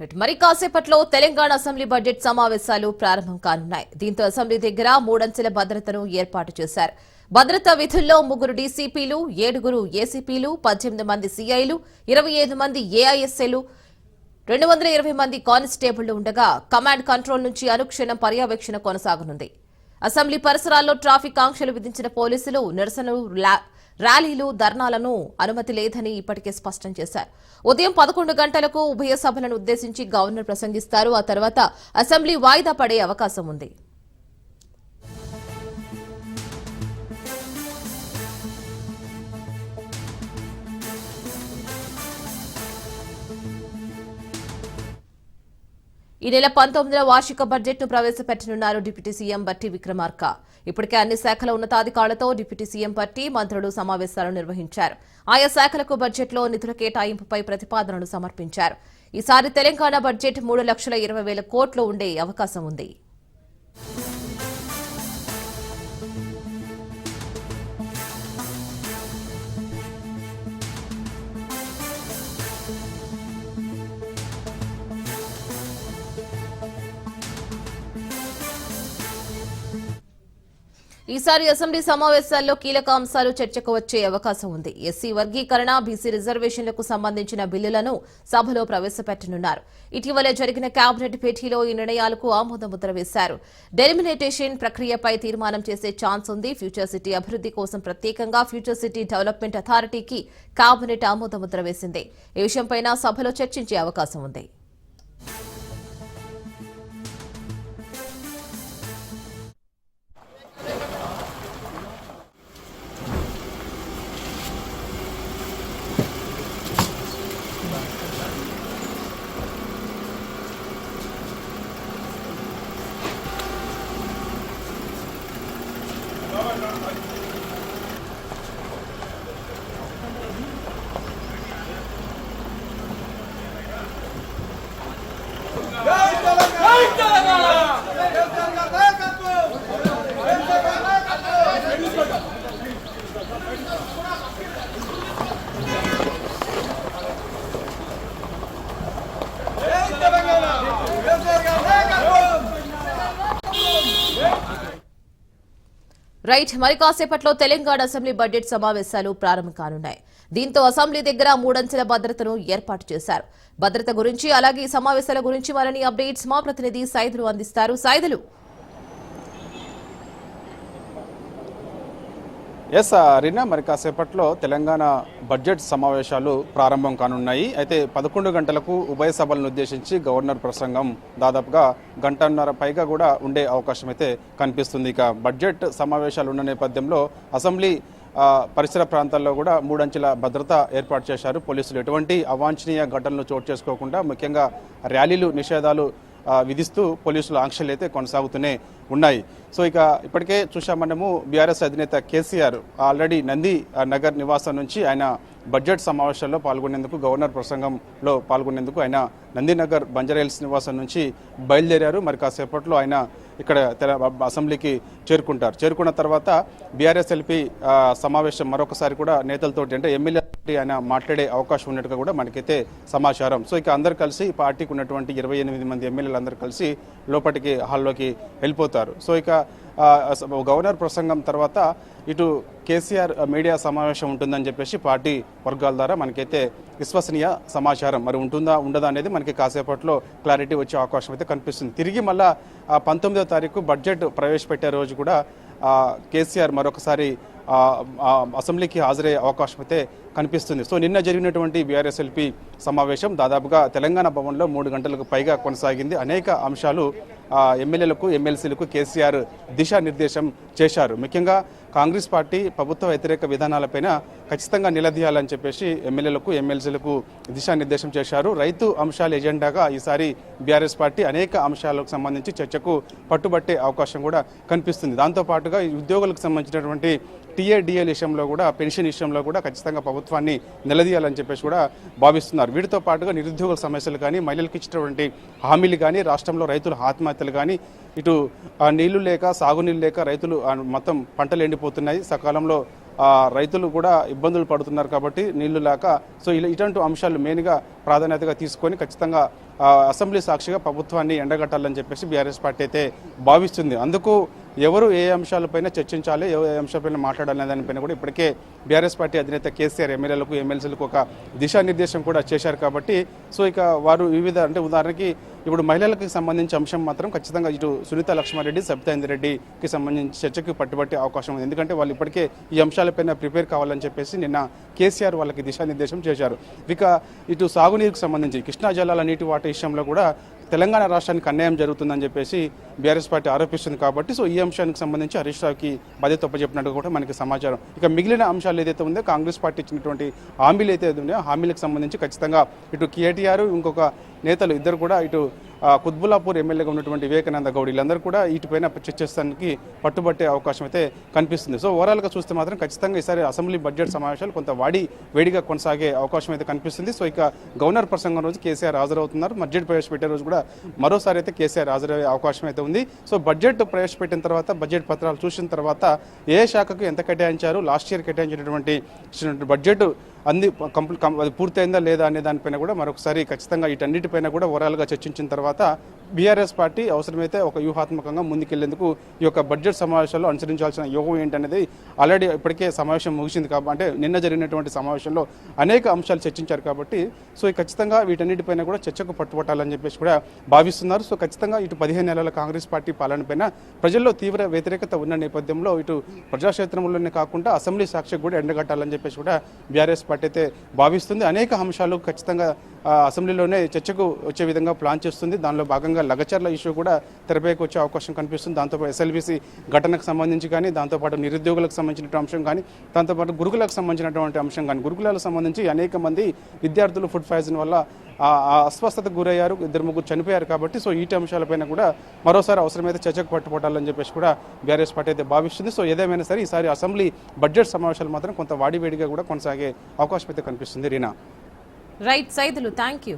మరి కాసేపట్లో Telangana assembly budget సమావేశాలు ప్రారంభం కానున్నాయి. దీంతో అసెంబ్లీ దగ్గర మూడంచెల భద్రతను ఏర్పాటు చేశారు. భద్రతా విధుల్లో ముగ్గురు డీసీపీలు ఏడుగురు ఏసీపీలు పద్దెనిమిది మంది సీఐలు ఇరవై ఐదు మంది ఏఐఎస్ఏలు రెండు వందల ఇరవై మంది కానిస్టేబుళ్ళు ఉండగా కమాండ్ కంట్రోల్ నుంచి అనుక్షణం పర్యవేక్షణ కొనసాగనుంది. అసెంబ్లీ పరిసరాల్లో ట్రాఫిక్ ఆంక్షలు విధించిన పోలీసులు నిరసనలు ర్యాలీలు ధర్నాలను అనుమతి లేదని ఇప్పటికే స్పష్టం చేశారు. ఉదయం పదకొండు గంటలకు ఉభయ సభలను ఉద్దేశించి గవర్నర్ ప్రసంగిస్తారు. ఆ తర్వాత అసెంబ్లీ వాయిదా పడే అవకాశం ఉంది. ఈ నెల పంతొమ్మిదిన వార్షిక బడ్జెట్ను ప్రవేశపెట్టనున్నారు డిప్యూటీ సీఎం బట్టి విక్రమార్క. ఇప్పటికే అన్ని శాఖల ఉన్నతాధికారులతో డిప్యూటీ సీఎం బట్టి మంత్రులు సమావేశాలు నిర్వహించారు. ఆయా శాఖలకు బడ్జెట్లో నిధుల కేటాయింపుపై ప్రతిపాదనలు సమర్పించారు. ఈసారి తెలంగాణ బడ్జెట్ మూడు లక్షల ఇరవై వేల కోట్లు ఉండే అవకాశం ఉంది. ఈసారి అసెంబ్లీ సమావేశాల్లో కీలక అంశాలు చర్చకు వచ్చే అవకాశం ఉంది. ఎస్సీ వర్గీకరణ బీసీ రిజర్వేషన్లకు సంబంధించిన బిల్లులను సభలో ప్రవేశపెట్టనున్నారు. ఇటీవలే జరిగిన కేబినెట్ భేటీలో ఈ నిర్ణయాలకు ఆమోదముద్ర వేశారు. డెలిమినేటేషన్ ప్రక్రియపై తీర్మానం చేసే ఛాన్స్ ఉంది. ఫ్యూచర్ సిటీ అభివృద్ధి కోసం ప్రత్యేకంగా ఫ్యూచర్ సిటీ డెవలప్మెంట్ అథారిటీకి కేబినెట్ ఆమోదముద్ర వేసింది. ఈ విషయంపై సభలో చర్చించే అవకాశం ఉంది. uh, రైట్ మరి కాసేపట్లో తెలంగాణ అసెంబ్లీ బడ్జెట్ సమావేశాలు ప్రారంభం కానున్నాయి. దీంతో అసెంబ్లీ దగ్గర మూడంచెల భద్రతను ఏర్పాటు చేశారు. భద్రత గురించి అలాగే సమావేశాల గురించి మరిన్ని అప్డేట్స్ మా ప్రతినిధి సైదులు అందిస్తారు. సైదులు! ఎస్ రీనా మరి కాసేపట్లో తెలంగాణ బడ్జెట్ సమావేశాలు ప్రారంభం కానున్నాయి. అయితే పదకొండు గంటలకు ఉభయ సభలను ఉద్దేశించి గవర్నర్ ప్రసంగం దాదాపుగా గంటన్నర పైగా కూడా ఉండే అవకాశం అయితే కనిపిస్తుంది. ఇక బడ్జెట్ సమావేశాలు ఉన్న నేపథ్యంలో అసెంబ్లీ పరిసర ప్రాంతాల్లో కూడా మూడంచెల భద్రత ఏర్పాటు చేశారు. పోలీసులు ఎటువంటి అవాంఛనీయ ఘటనలు చోటు చేసుకోకుండా ముఖ్యంగా ర్యాలీలు నిషేధాలు విధిస్తూ పోలీసుల ఆంక్షలు అయితే కొనసాగుతూనే ఉన్నాయి. సో ఇక ఇప్పటికే చూసాం మనము బీఆర్ఎస్ అధినేత కేసీఆర్ ఆల్రెడీ నంది నగర్ నివాసం నుంచి ఆయన బడ్జెట్ సమావేశాల్లో పాల్గొనేందుకు గవర్నర్ ప్రసంగంలో పాల్గొనేందుకు ఆయన నందినగర్ బంజారాహిల్స్ నివాసం నుంచి బయలుదేరారు. మరి కాసేపట్లో ఆయన ఇక్కడ అసెంబ్లీకి చేరుకుంటారు. చేరుకున్న తర్వాత బీఆర్ఎస్ ఎల్పీ సమావేశం మరొకసారి కూడా నేతలతోటి అంటే ఎమ్మెల్యే ఆయన మాట్లాడే అవకాశం ఉన్నట్టుగా కూడా మనకైతే సమాచారం. సో ఇక అందరు కలిసి పార్టీకి ఉన్నటువంటి ఇరవై ఎనిమిది మంది ఎమ్మెల్యేలు అందరూ కలిసి లోపలికి హాల్లోకి వెళ్ళిపోతారు. సో ఇక గవర్నర్ ప్రసంగం తర్వాత ఇటు కేసీఆర్ మీడియా సమావేశం ఉంటుందని చెప్పేసి పార్టీ వర్గాల ద్వారా మనకైతే విశ్వసనీయ సమాచారం మరి ఉంటుందా ఉండదా అనేది మనకి కాసేపట్లో క్లారిటీ వచ్చే అవకాశం అయితే కనిపిస్తుంది. తిరిగి మళ్ళా పంతొమ్మిదో తారీఖు బడ్జెట్ ప్రవేశపెట్టే రోజు కూడా కేసీఆర్ మరొకసారి అసెంబ్లీకి హాజరయ్యే అవకాశం అయితే కనిపిస్తుంది. సో నిన్న జరిగినటువంటి బీఆర్ఎస్ఎల్పి సమావేశం దాదాపుగా తెలంగాణ భవన్లో మూడు గంటలకు పైగా కొనసాగింది. అనేక అంశాలు ఎమ్మెల్యేలకు ఎమ్మెల్సీలకు కేసీఆర్ దిశానిర్దేశం చేశారు. ముఖ్యంగా కాంగ్రెస్ పార్టీ ప్రభుత్వ వ్యతిరేక విధానాలపైన ఖచ్చితంగా నిలదీయాలని చెప్పేసి ఎమ్మెల్యేలకు ఎమ్మెల్సీలకు దిశానిర్దేశం చేశారు. రైతు అంశాల ఎజెండాగా ఈసారి బీఆర్ఎస్ పార్టీ అనేక అంశాలకు సంబంధించి చర్చకు పట్టుబట్టే అవకాశం కూడా కనిపిస్తుంది. దాంతో పాటుగా ఉద్యోగులకు సంబంధించినటువంటి టీఏడిఏల విషయంలో కూడా పెన్షన్ విషయంలో కూడా ఖచ్చితంగా ప్రభుత్వాన్ని నిలదీయాలని చెప్పేసి కూడా భావిస్తున్నారు. వీటితో పాటుగా నిరుద్యోగుల సమస్యలు కానీ మహిళలకు ఇచ్చినటువంటి హామీలు కానీ రాష్ట్రంలో రైతుల ఆత్మహత్యలు కానీ ఇటు నీళ్ళు లేక సాగునీళ్ళు లేక రైతులు మొత్తం పంటలు ఎండిపోతున్నాయి. సకాలంలో రైతులు కూడా ఇబ్బందులు పడుతున్నారు కాబట్టి నీళ్ళు లేక సో ఇలా ఇటువంటి అంశాలు మెయిన్గా ప్రాధాన్యతగా తీసుకొని ఖచ్చితంగా అసెంబ్లీ సాక్షిగా ప్రభుత్వాన్ని ఎండగట్టాలని చెప్పేసి బీఆర్ఎస్ పార్టీ అయితే భావిస్తుంది. అందుకు ఎవరు ఏ అంశాలపైన చర్చించాలి ఏ ఏ అంశాలపైన మాట్లాడాలి దానిపైన కూడా ఇప్పటికే బీఆర్ఎస్ పార్టీ అధినేత కేసీఆర్ ఎమ్మెల్యేలకు ఎమ్మెల్సీలకు ఒక దిశానిర్దేశం కూడా చేశారు కాబట్టి సో ఇక వారు వివిధ అంటే ఉదాహరణకి ఇప్పుడు మహిళలకు సంబంధించి అంశం మాత్రం ఖచ్చితంగా ఇటు సునీత లక్ష్మారెడ్డి సబితాంద్ర రెడ్డికి సంబంధించి చర్చకు పట్టుబట్టే అవకాశం ఉంది. ఎందుకంటే వాళ్ళు ఇప్పటికే ఈ అంశాలపైన ప్రిపేర్ కావాలని చెప్పేసి నిన్న కేసీఆర్ వాళ్ళకి దిశానిర్దేశం చేశారు. ఇక ఇటు సాగునీరుకు సంబంధించి కృష్ణా జలాల నీటి వాటా విషయంలో కూడా తెలంగాణ రాష్ట్రానికి అన్యాయం జరుగుతుందని చెప్పేసి బీఆర్ఎస్ పార్టీ ఆరోపిస్తుంది కాబట్టి సో ఈ అంశానికి సంబంధించి హరీష్ రావుకి బాధ్యత అప్పచెప్పినట్టు కూడా మనకి సమాచారం. ఇక మిగిలిన అంశాలు ఏదైతే ఉందో కాంగ్రెస్ పార్టీ ఇచ్చినటువంటి హామీలు అయితే ఉన్నాయో హామీలకు సంబంధించి ఖచ్చితంగా ఇటు కేటీఆర్ ఇంకొక నేతలు ఇద్దరు కూడా ఇటు కుత్బుల్లాపూర్ ఎమ్మెల్యేగా ఉన్నటువంటి వివేకానంద గౌడ్ వీళ్ళందరూ కూడా వీటిపైన చర్చిస్తానికి పట్టుబట్టే అవకాశం అయితే కనిపిస్తుంది. సో ఓవరాల్గా చూస్తే మాత్రం ఖచ్చితంగా ఈసారి అసెంబ్లీ బడ్జెట్ సమావేశాలు కొంత వాడి వేడిగా కొనసాగే అవకాశం అయితే కనిపిస్తుంది. సో ఇక గవర్నర్ ప్రసంగం రోజు కేసీఆర్ హాజరవుతున్నారు. బడ్జెట్ ప్రవేశపెట్టే రోజు కూడా మరోసారి అయితే కేసీఆర్ హాజరయ్యే అవకాశం అయితే ఉంది. సో బడ్జెట్ ప్రవేశపెట్టిన తర్వాత బడ్జెట్ పత్రాలు చూసిన తర్వాత ఏ శాఖకు ఎంత కేటాయించారు? లాస్ట్ ఇయర్ కేటాయించినటువంటి బడ్జెట్ అంది కంప్లీ అది పూర్తయిందా లేదా అనే దానిపైన కూడా మరొకసారి ఖచ్చితంగా వీటన్నిటిపైన కూడా ఓవరాల్గా చర్చించిన తర్వాత బీఆర్ఎస్ పార్టీ అవసరమైతే ఒక వ్యూహాత్మకంగా ముందుకెళ్ళేందుకు ఈ యొక్క బడ్జెట్ సమావేశాల్లో అనుసరించాల్సిన యోగం ఏంటనేది ఆల్రెడీ ఇప్పటికే సమావేశం ముగిసింది కాబట్టి అంటే నిన్న జరిగినటువంటి సమావేశంలో అనేక అంశాలు చర్చించారు కాబట్టి సో ఈ ఖచ్చితంగా వీటన్నిటిపైన కూడా చర్చకు పట్టుబట్టాలని చెప్పేసి కూడా భావిస్తున్నారు. సో ఖచ్చితంగా ఇటు పదిహేను నెలల కాంగ్రెస్ పార్టీ పాలనపైన ప్రజల్లో తీవ్ర వ్యతిరేకత ఉన్న నేపథ్యంలో ఇటు ప్రజాక్షేత్రంలోనే కాకుండా అసెంబ్లీ సాక్షికి కూడా ఎండగట్టాలని చెప్పేసి కూడా బీఆర్ఎస్ పార్టీ అయితే భావిస్తుంది. అనేక అంశాలు ఖచ్చితంగా అసెంబ్లీలోనే చర్చకు వచ్చే విధంగా ప్లాన్ చేస్తుంది. దానిలో భాగంగా లగచర్ల ఇష్యూ కూడా తెరపైకి వచ్చే అవకాశం కనిపిస్తుంది. దాంతోపాటు ఎస్ఎల్బీసీ ఘటనకు సంబంధించి కానీ దాంతోపాటు నిరుద్యోగులకు సంబంధించిన అంశం కానీ దాంతోపాటు గురుకులకు సంబంధించినటువంటి అంశం కానీ గురుకులాలకు సంబంధించి అనేక మంది విద్యార్థులు ఫుడ్ పాయిజన్ వల్ల అస్వస్థతకు గురయ్యారు. ఇద్దరు ముగ్గురు చనిపోయారు కాబట్టి సో ఈ అంశాలపైన కూడా మరోసారి అవసరమైతే చర్చకు పట్టుబట్టాలని చెప్పేసి కూడా బీఆర్ఎస్ పార్టీ అయితే భావిస్తుంది. సో ఏదేమైనా సరే ఈసారి అసెంబ్లీ బడ్జెట్ సమావేశాలు మాత్రం కొంత వాడివేడిగా కూడా కొనసాగే అవకాశం అయితే కనిపిస్తుంది. Reena? Right Saidulu thank you